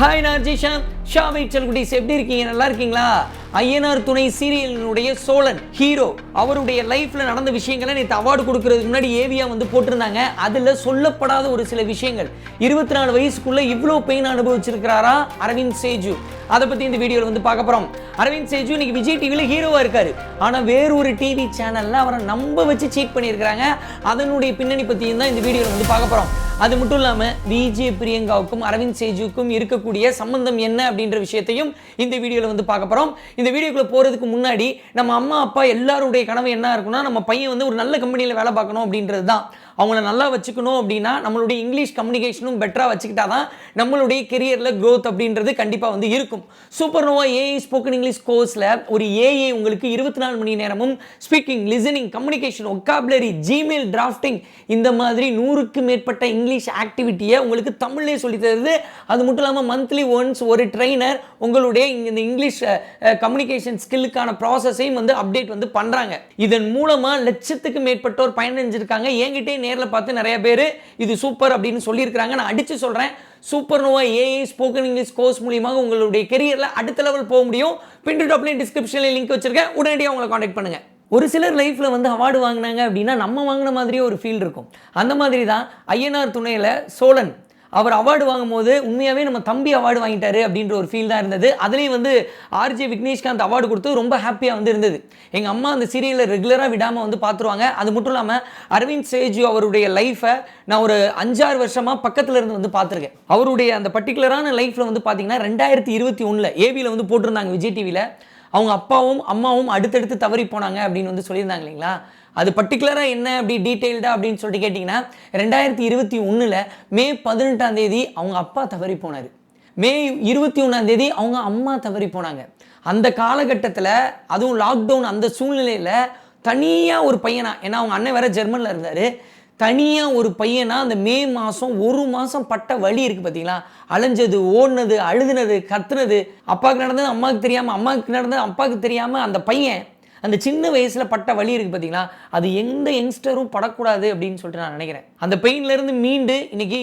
Hi நான் ஜிஷாந்த் ஷா வைச்சல் எப்படி இருக்கீங்க? நல்லா இருக்கீங்களா? ஐயனார் துணை சீரியலினுடைய சோழன் ஹீரோ அவருடைய லைஃப்பில் நடந்த விஷயங்களை நேற்று அவார்டு கொடுக்கறதுக்கு முன்னாடி ஏவியா வந்து போட்டிருந்தாங்க. அதில் சொல்லப்படாத ஒரு சில விஷயங்கள். இருபத்தி நாலு வயசுக்குள்ளே இவ்வளோ பெயின் அனுபவிச்சிருக்கிறாரா? அரவிந்த் சேஜு. அதை பற்றி இந்த வீடியோவில் வந்து பார்க்க போகிறோம் அரவிந்த் சேஜு இன்னைக்கு விஜய் டிவியில் ஹீரோவாக இருக்காரு. ஆனா வேறொரு டிவி சேனலில் அவரை நம்ப வச்சு சீட் பண்ணியிருக்கிறாங்க. அதனுடைய பின்னணி பற்றியும் தான் இந்த வீடியோவில் வந்து பார்க்க போகிறோம் அது மட்டும் இல்லாமல் விஜே பிரியங்காவுக்கும் அரவிந்த் சேஜுக்கும் இருக்கக்கூடிய சம்பந்தம் என்ன அப்படின்ற விஷயத்தையும் இந்த வீடியோவில் வந்து பார்க்க போகிறோம் இந்த வீடியோக்குள்ளே போகிறதுக்கு முன்னாடி நம்ம அம்மா அப்பா எல்லாருடைய கனவு என்ன இருக்குன்னா நம்ம பையன் வந்து ஒரு நல்ல கம்பெனியில் வேலை பார்க்கணும் அப்படின்றது தான் அவங்கள நல்லா வச்சுக்கணும் அப்படின்னா நம்மளுடைய இங்கிலீஷ் கம்யூனிகேஷனும் பெட்டராக வச்சுக்கிட்டா தான் நம்மளுடைய கெரியரில் க்ரோத் அப்படின்றது கண்டிப்பாக வந்து இருக்கும். Super nova AI spoken English கோர்ஸில் ஒரு ஏஐ உங்களுக்கு இருபத்தி நாலு மணி நேரமும் speaking listening communication vocabulary Gmail drafting இந்த மாதிரி நூறுக்கு மேற்பட்ட இங்கிலீஷ் ஆக்டிவிட்டியை உங்களுக்கு தமிழ்லேயே சொல்லி தருது. அது மட்டும் இல்லாமல் மந்த்லி ஒன்ஸ் ஒரு ட்ரெயினர் உங்களுடைய இந்த இங்கிலீஷ் கம்யூனிகேஷன் ஸ்கில்லுக்கான ப்ராசஸையும் வந்து அப்டேட் வந்து பண்ணுறாங்க இதன் மூலமாக லட்சத்துக்கு மேற்பட்டோர் பயனடைஞ்சிருக்காங்க. என்கிட்டே நேரில் பார்த்து நிறைய பேர் இது சூப்பர் அப்படின்னு சொல்லியிருக்கிறாங்க. நான் அடித்து சொல்கிறேன் super nova AI spoken English course மூலியமாக உங்களுடைய கெரியரில் அடுத்த லெவல் போக முடியும். பின் டாப்லேயும் டிஸ்கிரிப்ஷனில் லிங்க் வச்சிருக்கேன். உடனடியாக உங்களை காண்டாக்ட் பண்ணுங்கள் ஒரு சிலர் லைஃப்பில் வந்து அவார்டு வாங்கினாங்க அப்படின்னா நம்ம வாங்கின மாதிரியே ஒரு ஃபீல் இருக்கும். அந்த மாதிரி தான் ஐயனார் துணையில் சோழன் அவர் அவார்டு வாங்கும்போது உண்மையாகவே நம்ம தம்பி அவார்டு வாங்கிட்டாரு அப்படின்ற ஒரு ஃபீல் தான் இருந்தது. அதுலேயும் வந்து ஆர்ஜே விக்னேஷ்காந்த் அவார்டு கொடுத்து ரொம்ப ஹாப்பியாக வந்து இருந்தது. எங்கள் அம்மா அந்த சீரியலில் ரெகுலராக விடாமல் வந்து பார்த்துருவாங்க அது மட்டும் இல்லாமல் அரவிந்த் சேஜு அவருடைய லைஃப்பை நான் ஒரு அஞ்சாறு வருஷமாக பக்கத்தில் இருந்து வந்து பார்த்துருக்கேன் அவருடைய அந்த பர்டிகுலரான லைஃப்பில் வந்து பார்த்தீங்கன்னா ரெண்டாயிரத்தி இருபத்தி ஒன்றில் ஏவியில் வந்து போட்டிருந்தாங்க விஜய் டிவியில் அவங்க அப்பாவும் அம்மாவும் அடுத்தடுத்து தவறி போனாங்க அப்படின்னு வந்து சொல்லியிருந்தாங்க இல்லைங்களா? அது பர்டிகுலராக என்ன அப்படி டீட்டெயில்டாக அப்படின்னு சொல்லிட்டு கேட்டிங்கன்னா ரெண்டாயிரத்தி இருபத்தி ஒன்றில் மே பதினெட்டாம் தேதி அவங்க அப்பா தவறி போனார். மே இருபத்தி ஒன்றாம் தேதி அவங்க அம்மா தவறி போனாங்க. அந்த காலகட்டத்தில் அதுவும் லாக்டவுன் அந்த சூழ்நிலையில் தனியாக ஒரு பையனா ஏன்னா அவங்க அண்ணன் வேற ஜெர்மனில் இருந்தார் தனியாக ஒரு பையனா அந்த மே மாதம் ஒரு மாதம் பட்ட வழி இருக்குது பார்த்தீங்களா அலைஞ்சது ஓடினது அழுதுனது கத்துனது அப்பாவுக்கு நடந்தது அம்மாவுக்கு தெரியாமல் அம்மாவுக்கு நடந்தது அப்பாவுக்கு தெரியாமல் அந்த பையன் அந்த சின்ன வயசில் பட்ட வழி இருக்குது பார்த்தீங்களா அது எந்த யங்ஸ்டரும் படக்கூடாது அப்படின்னு சொல்லிட்டு நான் நினைக்கிறேன். அந்த பெயின்லேருந்து மீண்டு இன்னைக்கு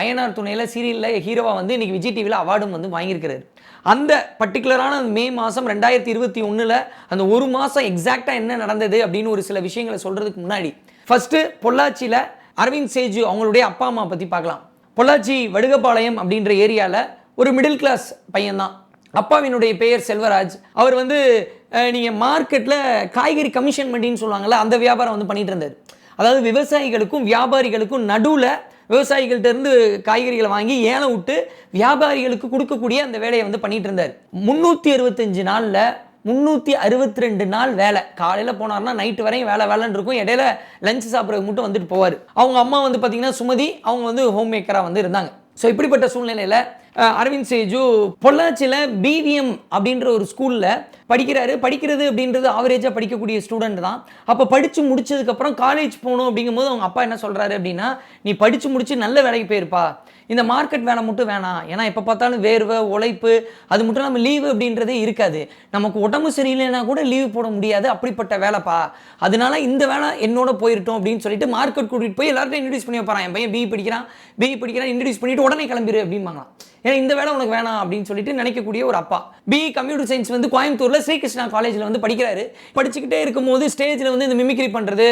அயனார் துணையில் சீரியலில் ஹீரோவாக வந்து இன்னைக்கு விஜய் டிவியில் அவார்டும் வந்து வாங்கியிருக்கிறாரு. அந்த பர்டிகுலரான மே மாதம் ரெண்டாயிரத்தி இருபத்தி ஒன்றில் அந்த ஒரு மாதம் எக்ஸாக்டாக என்ன நடந்தது அப்படின்னு ஒரு சில விஷயங்களை சொல்கிறதுக்கு முன்னாடி ஃபஸ்ட்டு பொள்ளாச்சியில் அரவிந்த் சேஜு அவங்களுடைய அப்பா அம்மா பற்றி பார்க்கலாம். பொள்ளாச்சி வடுகப்பாளையம் அப்படின்ற ஏரியாவில் ஒரு மிடில் கிளாஸ் பையன்தான். அப்பாவினுடைய பெயர் செல்வராஜ். அவர் வந்து நீங்கள் மார்க்கெட்டில் காய்கறி கமிஷன் மண்டின்னு சொல்லுவாங்கள்ல அந்த வியாபாரம் வந்து பண்ணிகிட்டு இருந்தார். அதாவது விவசாயிகளுக்கும் வியாபாரிகளுக்கும் நடுவில் விவசாயிகள்ட்ட இருந்து காய்கறிகளை வாங்கி ஏலம் விட்டு வியாபாரிகளுக்கு கொடுக்கக்கூடிய அந்த வேலையை வந்து பண்ணிகிட்டு இருந்தார். முந்நூற்றி அறுபத்தஞ்சு நாளில் முந்நூற்றி அறுபத்தி ரெண்டு நாள் வேலை. காலையில் போனார்னா நைட்டு வரையும் வேலை வேலைன்னு இருக்கும். இடையில லஞ்ச் சாப்பிட்றதுக்கு மட்டும் வந்துட்டு போவார். அவங்க அம்மா வந்து பார்த்தீங்கன்னா சுமதி அவங்க வந்து ஹோம் மேக்கராக வந்து இருந்தாங்க. ஸோ இப்படிப்பட்ட சூழ்நிலையில் அரவிந்த் சேஜு பொள்ளாச்சியில் பிவிஎம் அப்படின்ற ஒரு ஸ்கூலில் படிக்கிறாரு. படிக்கிறது அப்படின்றது ஆவரேஜாக படிக்கக்கூடிய ஸ்டூடெண்ட் தான். அப்போ படித்து முடிச்சதுக்கப்புறம் காலேஜ் போகணும் அப்படிங்கும்போது அவங்க அப்பா என்ன சொல்கிறாரு அப்படின்னா நீ படித்து முடித்து நல்ல வேலைக்கு போயிருப்பா. இந்த மார்க்கெட் வேலை மட்டும் வேணாம். ஏன்னா எப்போ பார்த்தாலும் வேர்வை உழைப்பு அது மட்டும் இல்லாமல் லீவு அப்படின்றதே இருக்காது. நமக்கு உடம்பு சரியில்லைன்னா கூட லீவு போட முடியாது. அப்படிப்பட்ட வேலைப்பா. அதனால இந்த வேலை என்னோட போயிருட்டோம் அப்படின்னு சொல்லிட்டு மார்க்கெட் கூட்டிகிட்டு போய் எல்லார்ட்டையும் இன்ட்ரடியூஸ் பண்ணி வைப்பாரான் என் பையன் பிஇ படிக்கிறான். பிஇ படிக்கிறான். இன்ட்ரடியூஸ் பண்ணிட்டு உடனே கிளம்பிடு அப்படிம்பாங்களாம். ஏன்னா இந்த வேலை உனக்கு வேணாம் அப்படின்னு சொல்லிட்டு நினைக்கக்கூடிய ஒரு அப்பா. பி கம்ப்யூட்டர் சயின்ஸ் வந்து கோயம்புத்தூர்ல ஸ்ரீகிருஷ்ணா காலேஜில் வந்து படிக்கிறாரு. படிச்சுக்கிட்டே இருக்கும்போது ஸ்டேஜில் வந்து இந்த மிமிக்ரி பண்ணுறது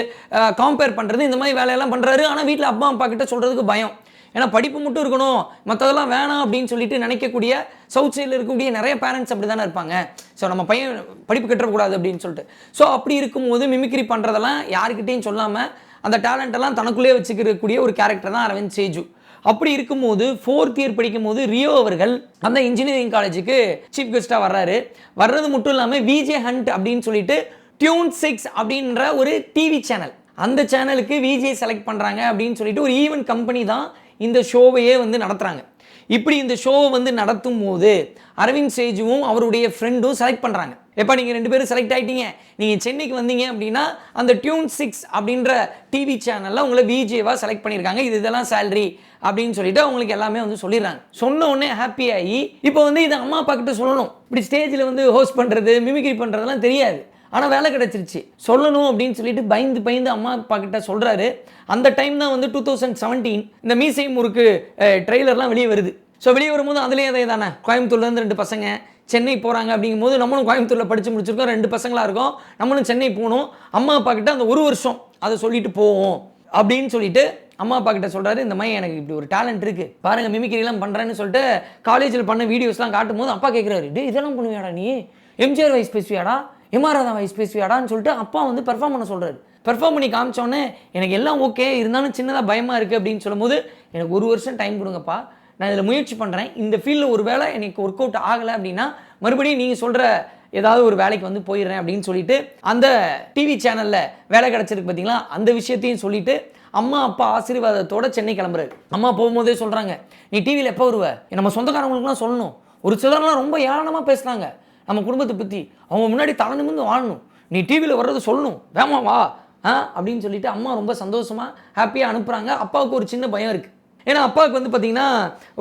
கம்பேர் பண்ணுறது இந்த மாதிரி வேலையெல்லாம் பண்ணுறாரு ஆனால் வீட்டில் அப்பா அப்பா கிட்ட சொல்கிறதுக்கு பயம். ஏன்னா படிப்பு மட்டும் இருக்கணும். மற்றதெல்லாம் வேணாம் அப்படின்னு சொல்லிட்டு நினைக்கக்கூடிய சவுத் சைடில் இருக்கக்கூடிய நிறைய பேரண்ட்ஸ் அப்படி தானே இருப்பாங்க. ஸோ நம்ம பையன் படிப்பு கட்டக்கூடாது அப்படின்னு சொல்லிட்டு. ஸோ அப்படி இருக்கும்போது மிமிக்ரி பண்ணுறதெல்லாம் யாருக்கிட்டேயும் சொல்லாமல் அந்த டேலண்ட்டெல்லாம் தனக்குள்ளேயே தனக்குள்ளே வச்சுக்கிறக்கூடிய ஒரு கேரக்டர் தான் அரவிந்த் சேஜு. அப்படி இருக்கும்போது ஃபோர்த் இயர் படிக்கும்போது ரியோ அவர்கள் அந்த இன்ஜினியரிங் காலேஜுக்கு சீஃப் கெஸ்ட்டாக வர்றாரு. வர்றது மட்டும் இல்லாமல் விஜே ஹண்ட் அப்படின்னு சொல்லிட்டு டியூன் சிக்ஸ் அப்படின்ற ஒரு டிவி சேனல் அந்த சேனலுக்கு விஜே செலக்ட் பண்ணுறாங்க அப்படின்னு சொல்லிட்டு ஒரு ஈவென்ட் கம்பெனி தான் இந்த ஷோவையே வந்து நடத்துகிறாங்க இப்படி இந்த ஷோவை வந்து நடத்தும் போது அரவிந்த் சேஜுவும் அவருடைய ஃப்ரெண்டும் செலக்ட் பண்ணுறாங்க எப்போ நீங்கள் ரெண்டு பேரும் செலக்ட் ஆகிட்டீங்க நீங்கள் சென்னைக்கு வந்தீங்க அப்படின்னா அந்த டியூன் சிக்ஸ் அப்படின்ற டிவி சேனலில் உங்களை விஜேவாக செலக்ட் பண்ணியிருக்காங்க இது இதெல்லாம் சேலரி அப்படின்னு சொல்லிட்டு அவங்களுக்கு எல்லாமே வந்து சொல்லிடுறாங்க. சொன்ன உடனே ஹாப்பி ஆகி இப்போ வந்து இதை அம்மா அப்பா கிட்ட சொல்லணும். இப்படி ஸ்டேஜில் வந்து ஹோஸ்ட் பண்ணுறது மிமிக்ரி பண்ணுறதெல்லாம் தெரியாது. ஆனால் வேலை கிடச்சிருச்சு. சொல்லணும் அப்படின்னு சொல்லிட்டு பயந்து பயந்து அம்மா அப்பா கிட்ட சொல்கிறாரு அந்த டைம் தான் வந்து டூ தௌசண்ட் செவன்டீன் இந்த மீசை முறுக்கு ட்ரெய்லர்லாம் வெளியே வருது. ஸோ வெளியே வரும்போது அதுலேயே அதே தானே. கோயம்புத்தூர்லேருந்து ரெண்டு பசங்க சென்னை போகிறாங்க அப்படிங்கும்போது நம்மளும் கோயம்புத்தூரில் படித்து முடிச்சிருக்கோம். ரெண்டு பசங்களாக இருக்கோம். நம்மளும் சென்னை போகணும். அம்மா அப்பா கிட்ட அந்த ஒரு வருஷம் அதை சொல்லிட்டு போவோம் அப்படின்னு சொல்லிட்டு அம்மா அப்பா கிட்ட சொல்கிறாரு இந்த மாதிரி எனக்கு இப்படி ஒரு டேலண்ட் இருக்குது பாருங்க மிமிக்ரிலாம் பண்ணுறேன்னு சொல்லிட்டு காலேஜில் பண்ண வீடியோஸ்லாம் காட்டும் போது அப்பா கேட்குறாரு டே இதெல்லாம் பண்ணுவியாடா நீ? எம்ஜிஆர் வைஸ் பேசுவியாடா? எம்ஆர்ஆதா வைஸ் பேசுவியாடான்னு சொல்லிட்டு அப்பா வந்து பெர்ஃபார்ம் பண்ண சொல்கிறாரு பெர்ஃபார்ம் பண்ணி காமிச்சோன்னே எனக்கு எல்லாம் ஓகே இருந்தாலும் சின்னதாக பயமாக இருக்குது அப்படின்னு சொல்லும்போது எனக்கு ஒரு வருஷம் டைம் கொடுங்கப்பா. நான் இதில் முயற்சி பண்ணுறேன் இந்த ஃபீல்டில் ஒரு வேளை எனக்கு ஒர்க் அவுட் ஆகலை அப்படின்னா மறுபடியும் நீங்கள் சொல்கிற ஏதாவது ஒரு வேலைக்கு வந்து போயிடுறேன் அப்படின்னு சொல்லிட்டு அந்த டிவி சேனலில் வேலை கிடச்சிருக்கு பார்த்தீங்களா அந்த விஷயத்தையும் சொல்லிட்டு அம்மா அப்பா ஆசீர்வாதத்தோட சென்னை கிளம்புறாரு. அம்மா போகும்போதே சொல்கிறாங்க நீ டிவியில் எப்போ வருவ? நம்ம சொந்தக்காரங்களுக்குலாம் சொல்லணும். ஒரு சிலர்லாம் ரொம்ப ஏளனமாக பேசுனாங்க நம்ம குடும்பத்தை பற்றி அவங்க முன்னாடி தலை நிமிர்ந்து வாழணும். நீ டிவியில் வர்றது சொல்லணும். வேமா வா. ஆ? அப்படின்னு சொல்லிட்டு அம்மா ரொம்ப சந்தோஷமாக ஹாப்பியாக அனுப்புகிறாங்க அப்பாவுக்கு ஒரு சின்ன பயம் இருக்குது ஏன்னா அப்பாவுக்கு வந்து பார்த்தீங்கன்னா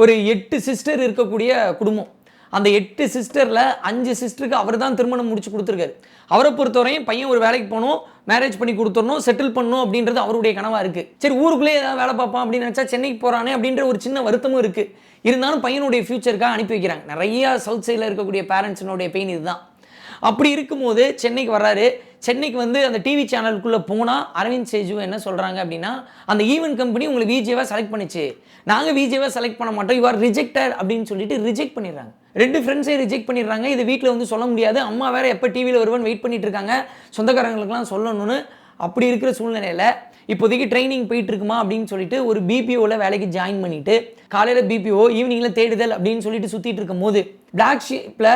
ஒரு எட்டு சிஸ்டர் இருக்கக்கூடிய குடும்பம். அந்த எட்டு சிஸ்டரில் அஞ்சு சிஸ்டருக்கு அவர் தான் திருமணம் முடிச்சு கொடுத்துருக்காரு. அவரை பொறுத்தவரையும் பையன் ஒரு வேலைக்கு போகணும் மேரேஜ் பண்ணி கொடுத்துடணும் செட்டில் பண்ணணும் அப்படின்றது அவருடைய கனவாக இருக்குது சரி ஊருக்குள்ளே ஏதாவது வேலை பார்ப்பான் அப்படின்னு நினச்சா சென்னைக்கு போகிறானே அப்படின்ற ஒரு சின்ன வருத்தமும் இருக்குது இருந்தாலும் பையனுடைய ஃப்யூச்சருக்காக அனுப்பி வைக்கிறாங்க. நிறையா சவுத் சைடில் இருக்கக்கூடிய பேரண்ட்ஸினுடைய பெயின் இதுதான். அப்படி இருக்கும்போது சென்னைக்கு வர்றாரு. சென்னைக்கு வந்து அந்த டிவி சேனலுக்குள்ளே போனால் அரவிந்த் சேஜு என்ன சொல்கிறாங்க அப்படின்னா அந்த ஈவென்ட் கம்பெனி உங்களை விஜேவாக செலக்ட் பண்ணிச்சு. நாங்கள் விஜேவாக செலக்ட் பண்ண மாட்டோம். யூ ஆர் ரிஜெக்டட் அப்படின்னு சொல்லிட்டு ரிஜெக்ட் பண்ணிடுறாங்க. ரெண்டு ஃப்ரெண்ட்ஸே ரிஜெக்ட் பண்ணிடுறாங்க. இது வீட்டில் வந்து சொல்ல முடியாது. அம்மா வேற எப்போ டிவியில் வருவான்னு வெயிட் பண்ணிட்டு இருக்காங்க. சொந்தக்காரங்களுக்குலாம் சொல்லணும்னு அப்படி இருக்கிற சூழ்நிலையில் இப்போதைக்கு ட்ரைனிங் போயிட்டு இருக்குமா அப்படின்னு சொல்லிட்டு ஒரு பிபிஓவில் வேலைக்கு ஜாயின் பண்ணிட்டு காலையில் பிபிஓ ஈவினிங்கில் தேடுதல் அப்படின்னு சொல்லிட்டு சுற்றிட்டு இருக்கும் போது பிளாக் ஷீப்பில்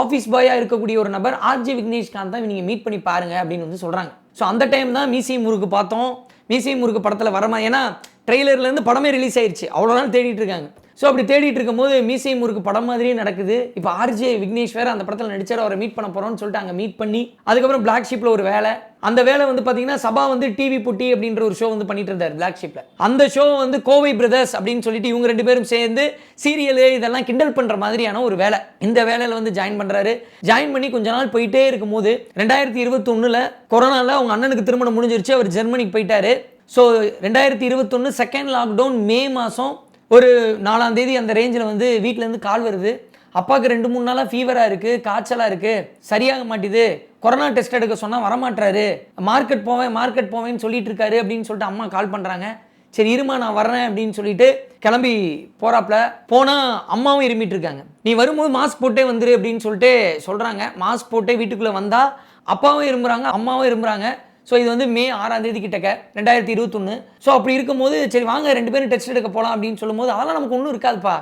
ஆஃபீஸ் பாயாக இருக்கக்கூடிய ஒரு நபர் ஆர்ஜி விக்னேஷ்காந்த் தான் நீங்கள் மீட் பண்ணி பாருங்கள் அப்படின்னு வந்து சொல்கிறாங்க ஸோ அந்த டைம் தான் மீசி முருகு பார்த்தோம். மீசி முருகு படத்தில் வரமா? ஏன்னா ட்ரெய்லர்லேருந்து படமே ரிலீஸ் ஆயிடுச்சு அவ்வளோ நாள் தேடிட்டு இருக்காங்க. ஸோ அப்படி தேடிட்டு இருக்கும்போது மீசை முறுக்கு படம் மாதிரியே நடக்குது. இப்போ ஆர்ஜே விக்னேஷ் வேற அந்த படத்தில் நடிச்சார் அவரை மீட் பண்ண போகிறோம்னு சொல்லிட்டு அங்கே மீட் பண்ணி அதுக்கப்புறம் பிளாக் ஷிப்பில் ஒரு வேலை. அந்த வேலை வந்து பார்த்தீங்கன்னா சபா வந்து டிவி புட்டி அப்படின்ற ஒரு ஷோ வந்து பண்ணிட்டு இருந்தார் பிளாக் ஷிப்பில் அந்த ஷோ வந்து கோவை பிரதர்ஸ் அப்படின்னு சொல்லிட்டு இவங்க ரெண்டு பேரும் சேர்ந்து சீரியலு இதெல்லாம் கிண்டல் பண்ணுற மாதிரியான ஒரு வேலை. இந்த வேலையில் வந்து ஜாயின் பண்ணுறாரு ஜாயின் பண்ணி கொஞ்ச நாள் போயிட்டே இருக்கும்போது ரெண்டாயிரத்தி இருபத்தொன்னில் கொரோனாவில் அவங்க அண்ணனுக்கு திருமணம் முடிஞ்சிருச்சு அவர் ஜெர்மனிக்கு போயிட்டாரு. ஸோ ரெண்டாயிரத்தி இருபத்தொன்று செகண்ட் லாக்டவுன் மே மாதம் ஒரு நாலாம் தேதி அந்த ரேஞ்சில் வந்து வீட்டிலேருந்து கால் வருது. அப்பாவுக்கு ரெண்டு மூணு நாளாக ஃபீவராக இருக்குது காய்ச்சலாக இருக்குது சரியாக மாட்டேது. கொரோனா டெஸ்ட் எடுக்க சொன்னால் வரமாட்டுறாரு மார்க்கெட் போவேன் மார்க்கெட் போவேன்னு சொல்லிட்டு இருக்காரு அப்படின்னு சொல்லிட்டு அம்மா கால் பண்ணுறாங்க சரி இருமா நான் வரேன் அப்படின்னு சொல்லிட்டு கிளம்பி போகிறாப்புல போனால் அம்மாவும் இருமிட்டு இருக்காங்க. நீ வரும்போது மாஸ்க் போட்டே வந்துரு அப்படின்னு சொல்லிட்டு சொல்கிறாங்க மாஸ்க் போட்டே வீட்டுக்குள்ளே வந்தால் அப்பாவும் இரும்புறாங்க அம்மாவும் இரும்புறாங்க ஸோ இது வந்து மே ஆறாம் தேதி கிட்டக்க ரெண்டாயிரத்தி இருபத்தொன்று ஸோ அப்படி இருக்கும்போது சரி வாங்க ரெண்டு பேரும் டெஸ்ட் எடுக்க போகலாம் அப்படின்னு சொல்லும்போது அதெல்லாம் நமக்கு ஒன்றும் இருக்காதுப்பா.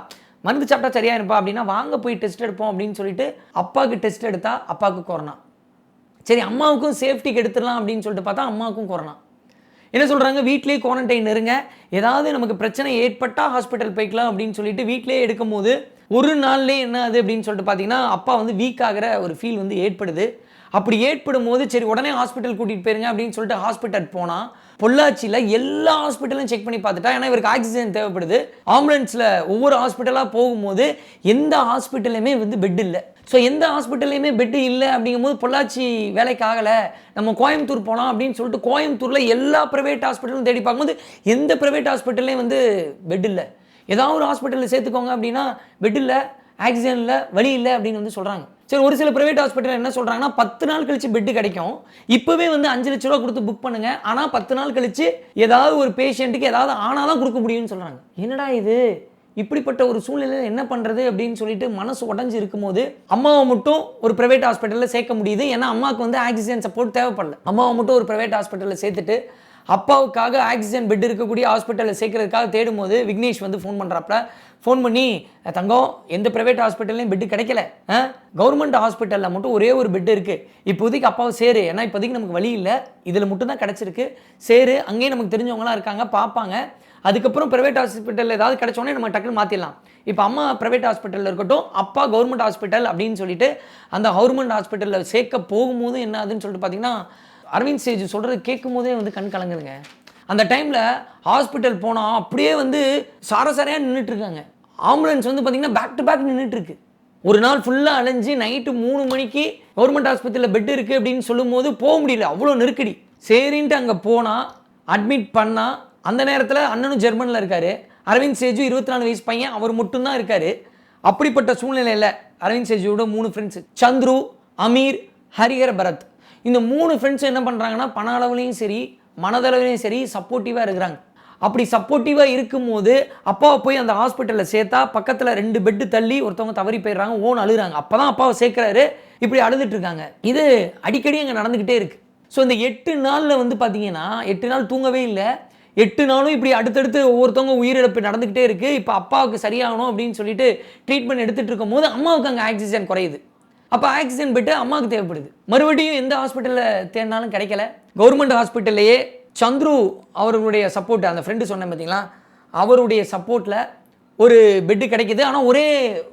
மருந்து சாப்பிட்டா சரியாக இருப்பா அப்படின்னா வாங்க போய் டெஸ்ட் எடுப்போம் அப்படின்னு சொல்லிட்டு அப்பாவுக்கு டெஸ்ட் எடுத்தால் அப்பாவுக்கு கொரோனா சரி அம்மாவுக்கும் சேஃப்டிக்கு எடுத்துடலாம் அப்படின்னு சொல்லிட்டு பார்த்தா அம்மாவுக்கும் கொரோனா என்ன சொல்கிறாங்க வீட்லேயே குவாரண்டைன் இருங்க. ஏதாவது நமக்கு பிரச்சனை ஏற்பட்டால் ஹாஸ்பிட்டல் போய்க்கலாம் அப்படின்னு சொல்லிட்டு வீட்டிலேயே எடுக்கும்போது ஒரு நாள்லேயே என்ன அது அப்படின்னு சொல்லிட்டு பார்த்தீங்கன்னா அப்பா வந்து வீக் ஆகிற ஒரு ஃபீல் வந்து ஏற்படுது. அப்படி ஏற்படும் போது சரி உடனே ஹாஸ்பிட்டல் கூட்டிகிட்டு போயிருங்க அப்படின்னு சொல்லிட்டு ஹாஸ்பிட்டல் போனால் பொள்ளாச்சியில் எல்லா ஹாஸ்பிட்டலும் செக் பண்ணி பார்த்துட்டா ஏன்னா இவருக்கு ஆக்சிஜன் தேவைப்படுது. ஆம்புலன்ஸில் ஒவ்வொரு ஹாஸ்பிட்டலாக போகும்போது எந்த ஹாஸ்பிட்டல்லையுமே வந்து பெட் இல்லை. ஸோ எந்த ஹாஸ்பிட்டல்லையுமே பெட்டு இல்லை அப்படிங்கும்போது பொள்ளாச்சி வேலைக்கு ஆகலை. நம்ம கோயம்புத்தூர் போகலாம் அப்படின்னு சொல்லிட்டு கோயம்புத்தூரில் எல்லா ப்ரைவேட் ஹாஸ்பிட்டலும் தேடி பார்க்கும்போது எந்த ப்ரைவேட் ஹாஸ்பிட்டல்லையும் வந்து பெட் இல்லை. ஏதாவது ஒரு ஹாஸ்பிட்டலில் சேர்த்துக்கோங்க அப்படின்னா பெட் இல்லை. ஆக்சிஜன் இல்லை வழி இல்லை அப்படின்னு வந்து சொல்கிறாங்க சரி ஒரு சில ப்ரைவேட் ஹாஸ்பிட்டல் என்ன சொல்கிறாங்கன்னா பத்து நாள் கழிச்சு பெட்டு கிடைக்கும். இப்போவே வந்து அஞ்சு லட்ச ரூபா கொடுத்து புக் பண்ணுங்க. ஆனால் பத்து நாள் கழிச்சு ஏதாவது ஒரு பேஷண்ட்டுக்கு ஏதாவது ஆனால் தான் கொடுக்க முடியும்னு சொல்கிறாங்க என்னடா இது? இப்படிப்பட்ட ஒரு சூழ்நிலையில் என்ன பண்ணுறது அப்படின்னு சொல்லிட்டு மனசு உடஞ்சி இருக்கும்போது அம்மாவை மட்டும் ஒரு ப்ரைவேட் ஹாஸ்பிட்டலில் சேர்க்க முடியுது. ஏன்னா அம்மாவுக்கு வந்து ஆக்சிஜன் சப்போர்ட் தேவைப்படல. அம்மாவை மட்டும் ஒரு ப்ரைவேட் ஹாஸ்பிட்டலில் சேர்த்துட்டு அப்பாவுக்காக ஆக்சிஜன் பெட் இருக்கக்கூடிய ஹாஸ்பிட்டலில் சேர்க்கறதுக்காக தேடும் போது விக்னேஷ் வந்து ஃபோன் பண்ணுறாப்புல ஃபோன் பண்ணி தங்கம் எந்த ப்ரைவேட் ஹாஸ்பிட்டல்லையும் பெட்டு கிடைக்கல. கவர்மெண்ட் ஹாஸ்பிட்டலில் மட்டும் ஒரே ஒரு பெட் இருக்குது இப்போதைக்கு அப்பாவை சேரு. ஏன்னா இப்போதைக்கு நமக்கு வழி இல்லை. இதில் மட்டும் தான் கிடச்சிருக்கு. சேரு. அங்கேயே நமக்கு தெரிஞ்சவங்களாம் இருக்காங்க பார்ப்பாங்க அதுக்கப்புறம் ப்ரைவேட் ஹாஸ்பிட்டலில் ஏதாவது கிடைச்சோன்னே நம்ம டக்குன்னு மாற்றிடலாம் இப்போ அம்மா ப்ரைவேட் ஹாஸ்பிட்டலில் இருக்கட்டும் அப்பா கவர்மெண்ட் ஹாஸ்பிட்டல் அப்படின்னு சொல்லிட்டு அந்த கவர்மெண்ட் ஹாஸ்பிட்டலில் சேர்க்க போகும்போது என்ன ஆகுதுன்னு சொல்லிட்டு பார்த்தீங்கன்னா அரவிந்த் சேஜ் சொல்கிறது கேட்கும் போதே வந்து கண் கலங்குதுங்க. அந்த டைமில் ஹாஸ்பிட்டல் போனால் அப்படியே வந்து சாரசாரையாக நின்றுட்டுருக்காங்க ஆம்புலன்ஸ் வந்து பார்த்தீங்கன்னா பேக் டு பேக் நின்றுட்டுருக்கு ஒரு நாள் ஃபுல்லாக அலைஞ்சு நைட்டு மூணு மணிக்கு கவர்மெண்ட் ஆஸ்பத்திரியில் பெட் இருக்குது அப்படின்னு சொல்லும்போது போக முடியல. அவ்வளோ நெருக்கடி. சரின்ட்டு அங்கே போனால் அட்மிட் பண்ணால் அந்த நேரத்தில் அண்ணனும் ஜெர்மனில் இருக்காரு. அரவிந்த் சேஜு இருபத்தி நாலு வயசு பையன் அவர் மட்டும்தான் இருக்காரு. அப்படிப்பட்ட சூழ்நிலையில் அரவிந்த் சேஜியோட மூணு ஃப்ரெண்ட்ஸ் சந்துரு அமீர் ஹரிஹர பரத் இந்த மூணு ஃப்ரெண்ட்ஸ் என்ன பண்ணுறாங்கன்னா பண அளவுலையும் சரி மனதளவுலையும் சரி சப்போர்ட்டிவாக இருக்கிறாங்க. அப்படி சப்போர்ட்டிவாக இருக்கும்போது அப்பாவை போய் அந்த ஹாஸ்பிட்டலில் சேர்த்தா பக்கத்தில் ரெண்டு பெட்டு தள்ளி ஒருத்தவங்க தவறி போயிடுறாங்க ஓன் அழுகிறாங்க. அப்போ தான் அப்பாவை சேர்க்குறாரு இப்படி அழுதுட்டு இது அடிக்கடி அங்கே நடந்துக்கிட்டே இருக்குது ஸோ இந்த எட்டு நாளில் வந்து பார்த்தீங்கன்னா எட்டு நாள் தூங்கவே இல்லை. எட்டு நாளும் இப்படி அடுத்தடுத்து ஒவ்வொருத்தவங்க உயிரிழப்பு நடந்துக்கிட்டே இருக்குது இப்போ அப்பாவுக்கு சரியாகணும் அப்படின்னு சொல்லிட்டு ட்ரீட்மெண்ட் எடுத்துகிட்டுருக்கும் போது அம்மாவுக்கு அங்கே ஆக்சிஜன் குறையுது. அப்போ ஆக்சிஜன் பெட்டு அம்மாவுக்கு தேவைப்படுது. மறுபடியும் எந்த ஹாஸ்பிட்டலில் தேடினாலும் கிடைக்கல. கவர்மெண்ட் ஹாஸ்பிட்டல்லையே சந்துரு அவர்களுடைய சப்போர்ட் அந்த ஃப்ரெண்டு சொன்னேன் பார்த்தீங்களா அவருடைய சப்போர்ட்டில் ஒரு பெட்டு கிடைக்கிது. ஆனால் ஒரே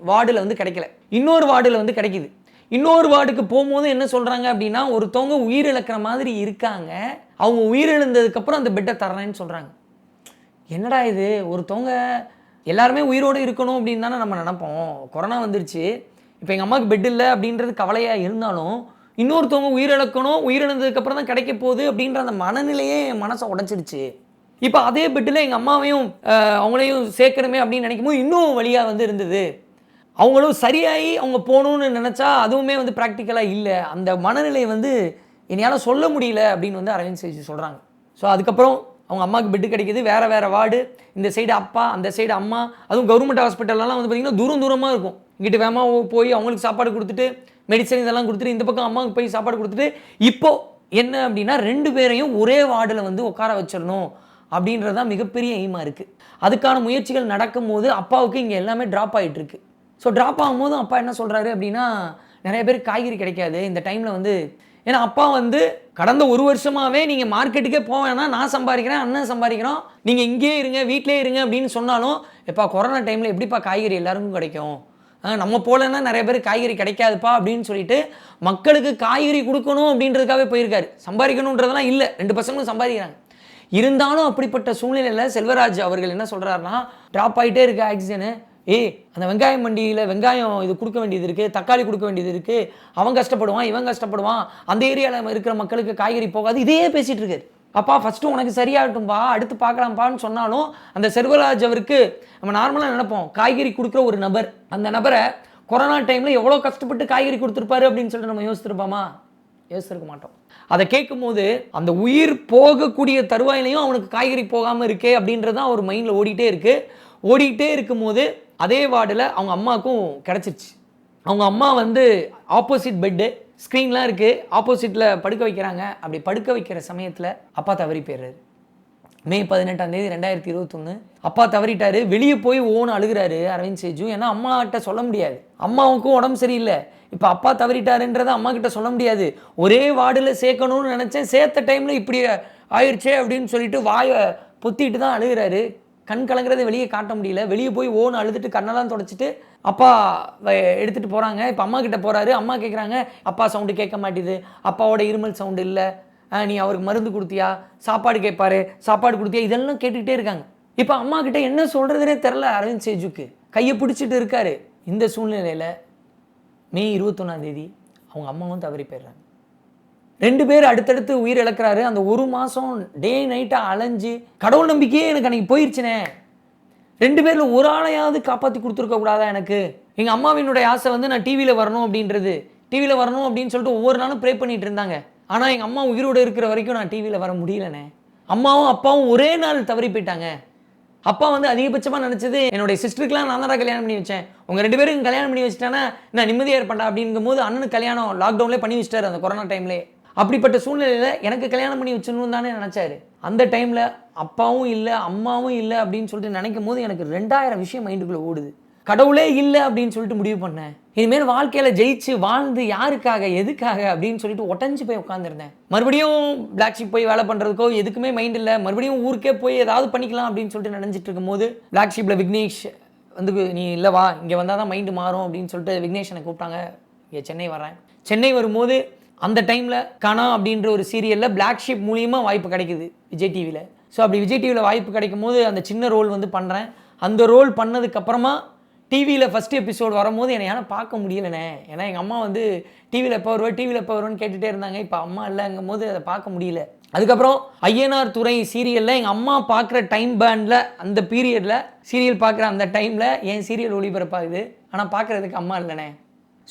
வார்டில் வந்து கிடைக்கல. இன்னொரு வார்டில் வந்து கிடைக்கிது. இன்னொரு வார்டுக்கு போகும்போது என்ன சொல்கிறாங்க அப்படின்னா ஒருத்தவங்க உயிரிழக்கிற மாதிரி இருக்காங்க. அவங்க உயிரிழந்ததுக்கப்புறம் அந்த பெட்டை தரேன்னு சொல்கிறாங்க என்னடா இது? ஒருத்தவங்க எல்லாருமே உயிரோடு இருக்கணும் அப்படின்னு தானே நம்ம நினைப்போம். கொரோனா வந்துருச்சு. இப்போ எங்கள் அம்மாவுக்கு பெட் இல்லை அப்படின்றது கவலையாக இருந்தாலும் இன்னொருத்தவங்க உயிரிழக்கணும் உயிரிழந்ததுக்கப்புறம் தான் கிடைக்க போகுது அப்படின்ற அந்த மனநிலையே என் மனசை உடச்சிருச்சு இப்போ அதே பெட்டில் எங்கள் அம்மாவையும் அவங்களையும் சேர்க்கணுமே அப்படின்னு நினைக்கும் போது இன்னும் வழியாக வந்து இருந்தது. அவங்களும் சரியாகி அவங்க போகணும்னு நினச்சா அதுவுமே வந்து ப்ராக்டிக்கலாக இல்லை. அந்த மனநிலை வந்து என்னையால் சொல்ல முடியல அப்படின்னு வந்து அரவிந்த் சேஜி சொல்கிறாங்க ஸோ அதுக்கப்புறம் அவங்க அம்மாவுக்கு பெட்டு கிடைக்கிது வேறு வேறு வார்டு இந்த சைடு அப்பா அந்த சைடு அம்மா அதுவும் கவர்மெண்ட் ஹாஸ்பிட்டல்லாம் வந்து பார்த்திங்கன்னா தூரம் தூரமாக இருக்கும். இங்கிட்டு வேமா போய் அவங்களுக்கு சாப்பாடு கொடுத்துட்டு மெடிசன் இதெல்லாம் கொடுத்துட்டு இந்த பக்கம் அம்மாவுக்கு போய் சாப்பாடு கொடுத்துட்டு இப்போது என்ன அப்படின்னா ரெண்டு பேரையும் ஒரே வார்டில் வந்து உட்கார வச்சிடணும் அப்படின்றது தான் மிகப்பெரிய எய்மாக இருக்குது அதுக்கான முயற்சிகள் நடக்கும்போது அப்பாவுக்கு இங்கே எல்லாமே ட்ராப் ஆகிட்டுருக்கு ஸோ ட்ராப் ஆகும்போதும் அப்பா என்ன சொல்கிறாரு அப்படின்னா நிறைய பேர் காய்கறி கிடைக்காது. இந்த டைமில் வந்து ஏன்னா அப்பா வந்து கடந்த ஒரு வருஷமாகவே நீங்கள் மார்க்கெட்டுக்கே போக வேணாம் நான் சம்பாதிக்கிறேன் அண்ணன் சம்பாதிக்கிறோம் நீங்கள் இங்கேயே இருங்க வீட்டிலே இருங்க அப்படின்னு சொன்னாலும் எப்பா கொரோனா டைமில் எப்படிப்பா காய்கறி எல்லாருக்கும் கிடைக்கும்? ஆ, நம்ம போலன்னா நிறைய பேர் காய்கறி கிடைக்காதுப்பா அப்படின்னு சொல்லிட்டு மக்களுக்கு காய்கறி கொடுக்கணும் அப்படின்றதுக்காகவே போயிருக்காரு. சம்பாதிக்கணுன்றதெல்லாம் இல்லை ரெண்டு பசங்களும் சம்பாதிக்கிறாங்க. இருந்தாலும் அப்படிப்பட்ட சூழ்நிலையில் செல்வராஜ் அவர்கள் என்ன சொல்கிறாருன்னா ட்ராப் ஆகிட்டே இருக்குது ஆக்சிஜனு. ஏய் அந்த வெங்காயம் மண்டியில் வெங்காயம் இது கொடுக்க வேண்டியது இருக்குது தக்காளி கொடுக்க வேண்டியது இருக்குது அவன் கஷ்டப்படுவான் இவன் கஷ்டப்படுவான் அந்த ஏரியாவில் இருக்கிற மக்களுக்கு காய்கறி போகாது இதே பேசிகிட்டு இருக்காரு. அப்பா ஃபஸ்ட்டு உனக்கு சரியாகட்டும்பா அடுத்து பார்க்கலாம்ப்பான்னு சொன்னாலும் அந்த செல்வராஜ் அவருக்கு நம்ம நார்மலாக நினைப்போம் காய்கறி கொடுக்குற ஒரு நபர் அந்த நபரை கொரோனா டைமில் எவ்வளோ கஷ்டப்பட்டு காய்கறி கொடுத்துருப்பாரு அப்படின்னு சொல்லிட்டு நம்ம யோசிச்சிருப்போமா யோசிச்சிருக்க மாட்டோம். அதை கேட்கும்போது அந்த உயிர் போகக்கூடிய தருவாயிலையும் அவனுக்கு காய்கறி போகாமல் இருக்கே அப்படின்றது தான் அவர் மைண்டில் ஓடிட்டே இருக்குது ஓடிக்கிட்டே இருக்கும்போது அதே வார்டில் அவங்க அம்மாவுக்கும் கிடச்சிருச்சு. அவங்க அம்மா வந்து ஆப்போசிட் பெட்டு ஸ்க்ரீன்லாம் இருக்குது ஆப்போசிட்டில் படுக்க வைக்கிறாங்க. அப்படி படுக்க வைக்கிற சமயத்தில் அப்பா தவறி போயிடுறாரு. மே பதினெட்டாம் தேதி ரெண்டாயிரத்தி இருபத்தொன்று அப்பா தவறிட்டாரு. வெளியே போய் ஓன்னு அழுகுறாரு அரவிந்த் சேஜு. ஏன்னா அம்மாட்ட சொல்ல முடியாது. அம்மாவுக்கும் உடம்பு சரியில்லை. இப்போ அப்பா தவறிட்டாருன்றதை அம்மா கிட்ட சொல்ல முடியாது. ஒரே வார்டில் சேர்க்கணும்னு நினச்சேன். சேர்த்த டைமில் இப்படி ஆயிடுச்சே அப்படின்னு சொல்லிட்டு வாயை பொத்திட்டு தான் அழுகுறாரு. கண் கலங்கிறத வெளியே காட்ட முடியல. வெளியே போய் ஓன்னு அழுதுட்டு கண்ணெல்லாம் தொடச்சிட்டு அப்பா வ- போகிறாங்க இப்போ அம்மா கிட்ட போகிறாரு அம்மா கேட்குறாங்க அப்பா சவுண்டு கேட்க மாட்டேது. அப்பாவோட இருமல் சவுண்டு இல்லை. நீ அவருக்கு மருந்து கொடுத்தியா? சாப்பாடு கேட்பாரு சாப்பாடு கொடுத்தியா? இதெல்லாம் கேட்டுக்கிட்டே இருக்காங்க. இப்போ அம்மா கிட்ட என்ன சொல்கிறதுனே தெரில அரவிந்த் சேஜுக்கு. கையை பிடிச்சிட்டு இருக்காரு. இந்த சூழ்நிலையில் மே இருபத்தொன்னாந்தேதி அவங்க அம்மாவும் தவறி போயிடுறாங்க. ரெண்டு பேர் அடுத்தடுத்து உயிர் இழக்கிறாரு. அந்த ஒரு மாதம் டே நைட்டாக அலைஞ்சு கடவுள் நம்பிக்கையே எனக்கு அன்னைக்கு போயிருச்சுனே. ரெண்டு பேரில் ஒரு ஆளையாவது காப்பாற்றி கொடுத்துருக்க கூடாதா எனக்கு? எங்கள் அம்மாவினுடைய ஆசை வந்து நான் டிவியில் வரணும் அப்படின்றது. டிவியில் வரணும் அப்படின்னு சொல்லிட்டு ஒவ்வொரு நாளும் ப்ரே பண்ணிட்டு இருந்தாங்க. ஆனால் எங்கள் அம்மா உயிரோடு இருக்கிற வரைக்கும் நான் டிவியில் வர முடியலண்ணே அம்மாவும் அப்பாவும் ஒரே நாள் தவறி போயிட்டாங்க. அப்பா வந்து அதிகபட்சமாக நினச்சது என்னுடைய சிஸ்டருக்குலாம் நான் தான் கல்யாணம் பண்ணி வச்சேன். உங்கள் ரெண்டு பேரும் கல்யாணம் பண்ணி வச்சிட்டானா நான் நிம்மதியாக இருப்பேன்டா அப்படிங்கும்போது அண்ணனுக்கு கல்யாணம் லாக்டவுன்லேயே பண்ணி வச்சிட்டாரு அந்த கொரோனா டைம்லேயே அப்படிப்பட்ட சூழ்நிலையில் எனக்கு கல்யாணம் பண்ணி வச்சிடணும் தானே நினச்சாரு. அந்த டைமில் அப்பாவும் இல்லை அம்மாவும் இல்லை அப்படின்னு சொல்லிட்டு நினைக்கும் போது எனக்கு ரெண்டாயிரம் விஷயம் மைண்டுக்குள்ளே ஓடுது. கடவுளே இல்லை அப்படின்னு சொல்லிட்டு முடிவு பண்ணேன். இனிமேல் வாழ்க்கையில் ஜெயிச்சு வாழ்ந்து யாருக்காக எதுக்காக அப்படின்னு சொல்லிட்டு ஒட்டஞ்சு போய் உட்காந்துருந்தேன் மறுபடியும் பிளாக் ஷிப் போய் வேலை பண்ணுறதுக்கோ எதுக்குமே மைண்ட் இல்லை. மறுபடியும் ஊருக்கே போய் ஏதாவது பண்ணிக்கலாம் அப்படின்னு சொல்லிட்டு நினைச்சிட்டு இருக்கும்போது பிளாக் ஷிப்பில் விக்னேஷ் வந்து நீ இல்லை வா இங்கே வந்தால் தான் மைண்டு மாறும் அப்படின்னு சொல்லிட்டு விக்னேஷனை கூப்பிட்டாங்க. இங்கே சென்னை வரேன் சென்னை வரும்போது அந்த டைமில் கனா அப்படின்ற ஒரு சீரியலில் பிளாக் ஷிப் மூலியமாக வாய்ப்பு கிடைக்குது விஜய் டிவியில் ஸோ அப்படி விஜய் டிவியில் வாய்ப்பு கிடைக்கும் போது அந்த சின்ன ரோல் வந்து பண்ணுறேன் அந்த ரோல் பண்ணதுக்கப்புறமா டிவியில் ஃபஸ்ட் எபிசோடு வரும்போது என்னை யாரும் பார்க்க முடியலண்ணே. ஏன்னா எங்கள் அம்மா வந்து டிவியில் எப்போ வருவோம் டிவியில் எப்போ வருவான்னு கேட்டுகிட்டே இருந்தாங்க. இப்போ அம்மா இல்லைங்கும் போது அதை பார்க்க முடியல. அதுக்கப்புறம் ஐயனார் துறை சீரியலில் எங்கள் அம்மா பார்க்குற டைம் பேண்டில் அந்த பீரியடில் சீரியல் பார்க்குற அந்த டைமில் என் சீரியல் ஒளிபரப்பாகுது. ஆனால் பார்க்குறதுக்கு அம்மா இல்லைண்ணே.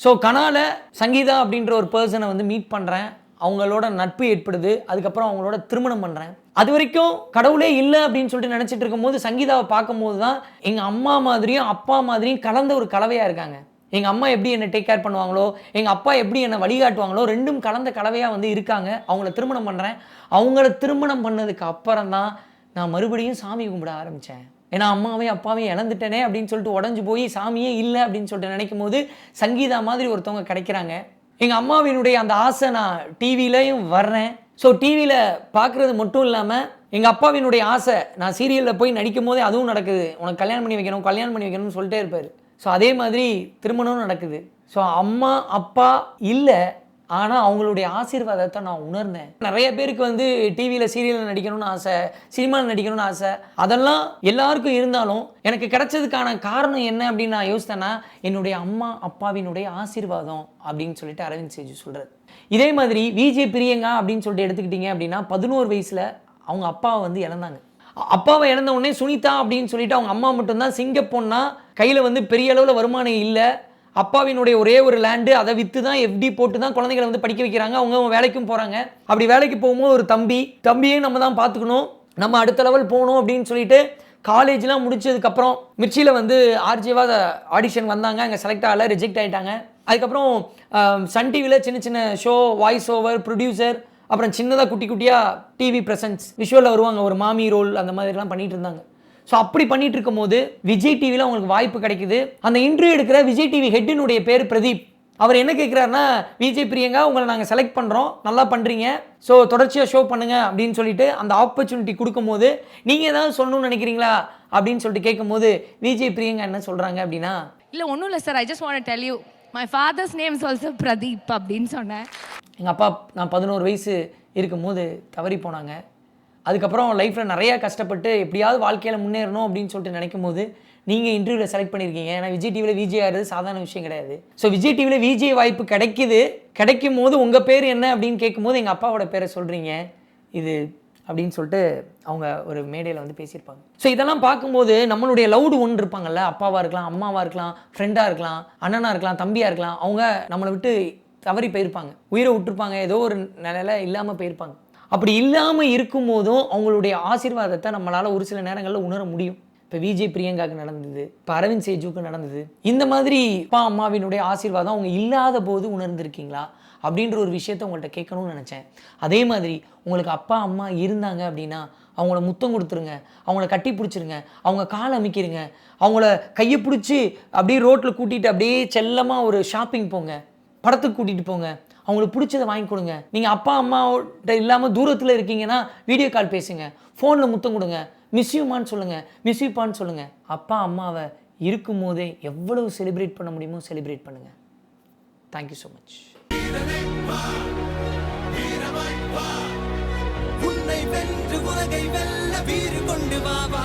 ஸோ கனால சங்கீதா அப்படின்ற ஒரு பர்சனை வந்து மீட் பண்ணுறேன் அவங்களோட நட்பு ஏற்படுது. அதுக்கப்புறம் அவங்களோட திருமணம் பண்ணுறேன் அது வரைக்கும் கடவுளே இல்லை அப்படின்னு சொல்லிட்டு நினச்சிட்டு இருக்கும்போது சங்கீதாவை பார்க்கும்போது தான் எங்கள் அம்மா மாதிரியும் அப்பா மாதிரியும் கலந்த ஒரு கலவையாக இருக்காங்க. எங்கள் அம்மா எப்படி என்னை டேக் கேர் பண்ணுவாங்களோ எங்கள் அப்பா எப்படி என்னை வழிகாட்டுவாங்களோ ரெண்டும் கலந்த கலவையாக வந்து இருக்காங்க. அவங்கள திருமணம் பண்ணுறேன் அவங்கள திருமணம் பண்ணதுக்கு அப்புறம் தான் நான் மறுபடியும் சாமி கும்பிட ஆரம்பித்தேன் ஏன்னா அம்மாவையும் அப்பாவையும் இழந்துட்டேனே அப்படின்னு சொல்லிட்டு உடஞ்சு போய் சாமியே இல்லை அப்படின்னு சொல்லிட்டு நினைக்கும் போது சங்கீதா மாதிரி ஒருத்தவங்க கிடைக்கிறாங்க. எங்கள் அம்மாவினுடைய அந்த ஆசை நான் டிவிலையும் வர்றேன். ஸோ டிவியில் பார்க்குறது மட்டும் இல்லாமல் எங்கள் அப்பாவினுடைய ஆசை நான் சீரியலில் போய் நடிக்கும் போதே அதுவும் நடக்குது. உனக்கு கல்யாணம் பண்ணி வைக்கணும் கல்யாணம் பண்ணி வைக்கணும்னு சொல்லிட்டே இருப்பார். ஸோ அதே மாதிரி திருமணமும் நடக்குது. ஸோ அம்மா அப்பா இல்லை ஆனால் அவங்களுடைய ஆசீர்வாதத்தை நான் உணர்ந்தேன். நிறைய பேருக்கு வந்து டிவியில் சீரியலில் நடிக்கணும்னு ஆசை சினிமாவில் நடிக்கணும்னு ஆசை. அதெல்லாம் எல்லாருக்கும் இருந்தாலும் எனக்கு கிடைச்சதுக்கான காரணம் என்ன அப்படின்னு நான் யோசித்தேன்னா என்னுடைய அம்மா அப்பாவினுடைய ஆசீர்வாதம் அப்படின்னு சொல்லிட்டு அரவிந்த் சேஜி சொல்கிறார் இதே மாதிரி விஜே பிரியங்கா அப்படின்னு சொல்லிட்டு எடுத்துக்கிட்டீங்க அப்படின்னா பதினோரு வயசில் அவங்க அப்பாவை வந்து இழந்தாங்க. அப்பாவை இழந்த உடனே சுனிதா அப்படின்னு சொல்லிட்டு அவங்க அம்மா மட்டும்தான் சிங்க பொண்ணா கையில் வந்து பெரிய அளவில் வருமானம் இல்லை. அப்பாவினுடைய ஒரே ஒரு லேண்டு அதை விற்று தான் எஃப்டி போட்டு தான் குழந்தைகளை வந்து படிக்க வைக்கிறாங்க. அவங்க வேலைக்கும் போகிறாங்க அப்படி வேலைக்கு போகும்போது ஒரு தம்பி தம்பியையும் நம்ம தான் பார்த்துக்கணும். நம்ம அடுத்த லெவல் போகணும் அப்படின்னு சொல்லிட்டு காலேஜ்லாம் முடிச்சதுக்கப்புறம் மிர்ச்சியில் வந்து ஆர்ஜேவாக ஆடிஷன் வந்தாங்க. அங்கே செலக்ட் ஆகல ரிஜெக்ட் ஆகிட்டாங்க அதுக்கப்புறம் சன் டிவியில் சின்ன சின்ன ஷோ வாய்ஸ் ஓவர் ப்ரொடியூசர் அப்புறம் சின்னதாக குட்டி குட்டியாக டிவி ப்ரெசன்ஸ் விஷுவலில் வருவாங்க. ஒரு மாமி ரோல் அந்த மாதிரிலாம் பண்ணிகிட்டு இருந்தாங்க. ஸோ அப்படி பண்ணிட்டு இருக்கும்போது விஜய் டிவியில் அவங்களுக்கு வாய்ப்பு கிடைக்குது. அந்த இன்டர்வியூ எடுக்கிற விஜய் டிவி ஹெட்டினுடைய பேர் பிரதீப். அவர் என்ன கேட்குறாருன்னா விஜய் பிரியங்கா உங்களை நாங்கள் செலக்ட் பண்ணுறோம் நல்லா பண்ணுறீங்க ஸோ தொடர்ச்சியாக ஷோ பண்ணுங்க அப்படின்னு சொல்லிட்டு அந்த ஆப்பர்ச்சுனிட்டி கொடுக்கும்போது நீங்கள் ஏதாவது சொல்லணும்னு நினைக்கிறீங்களா? அப்படின்னு சொல்லிட்டு கேட்கும்போது விஜய் பிரியங்கா என்ன சொல்கிறாங்க அப்படின்னா இல்லை ஒன்றும் இல்லை sir I just want tell you my father's name is also Pradeep அப்படின்னு சொன்னேன். எங்கள் அப்பா நான் பதினோரு வயசு இருக்கும்போது தவறி போனாங்க. அதுக்கப்புறம் லைஃப்பில் நிறையா கஷ்டப்பட்டு எப்படியாவது வாழ்க்கையில் முன்னேறணும் அப்படின்னு சொல்லிட்டு நினைக்கும் போது நீங்கள் இன்டர்வியூவில் செலக்ட் பண்ணியிருக்கீங்க ஏன்னா விஜய் டிவியில் விஜய் ஆகிறது சாதாரண விஷயம் கிடையாது. ஸோ விஜய் டிவியில் விஜய் வாய்ப்பு கிடைக்குது. கிடைக்கும் போது உங்கள் பேர் என்ன அப்படின்னு கேட்கும்போது எங்கள் அப்பாவோட பேரை சொல்கிறீங்க இது அப்படின்னு சொல்லிட்டு அவங்க ஒரு மேடையில் வந்து பேசியிருப்பாங்க. ஸோ இதெல்லாம் பார்க்கும்போது நம்மளுடைய லவுடு ஒன்று இருப்பாங்கல்ல அப்பாவாக இருக்கலாம் அம்மாவாக இருக்கலாம் ஃப்ரெண்டாக இருக்கலாம் அண்ணனாக இருக்கலாம் தம்பியாக இருக்கலாம் அவங்க நம்மளை விட்டு தவறி போயிருப்பாங்க. உயிரை விட்டுருப்பாங்க. ஏதோ ஒரு நிலையில் இல்லாமல் போயிருப்பாங்க. அப்படி இல்லாமல் இருக்கும்போதும் அவங்களுடைய ஆசீர்வாதத்தை நம்மளால் ஒரு சில நேரங்களில் உணர முடியும். இப்போ விஜய் பிரியங்காவுக்கு நடந்தது இப்போ அரவிந்த் சேஜுக்கு நடந்தது. இந்த மாதிரி அப்பா அம்மாவினுடைய ஆசீர்வாதம் அவங்க இல்லாத போது உணர்ந்திருக்கீங்களா? அப்படின்ற ஒரு விஷயத்த உங்கள்கிட்ட கேட்கணும்னு நினச்சேன். அதே மாதிரி உங்களுக்கு அப்பா அம்மா இருந்தாங்க அப்படின்னா அவங்கள முத்தம் கொடுத்துருங்க அவங்கள கட்டி பிடிச்சிருங்க அவங்க கால் அமைக்கிருங்க அவங்கள கையை பிடிச்சி அப்படியே ரோட்டில் கூட்டிகிட்டு அப்படியே செல்லமாக ஒரு ஷாப்பிங் போங்க படத்துக்கு கூட்டிகிட்டு போங்க அவங்களுக்கு பிடிச்சதை வாங்கி கொடுங்க. நீங்கள் அப்பா அம்மாவோட இல்லாமல் தூரத்தில் இருக்கீங்கன்னா வீடியோ கால் பேசுங்க. ஃபோனில் முத்தம் கொடுங்க. மிஸ்யூமான்னு சொல்லுங்கள் மிஸ்யூப்பான்னு சொல்லுங்கள் அப்பா அம்மாவை இருக்கும்போதே எவ்வளவு செலிப்ரேட் பண்ண முடியுமோ செலிப்ரேட் பண்ணுங்கள் தேங்க்யூ ஸோ மச் உன்னை வென்று உலகை வெல்ல வீறு கொண்டு வாவா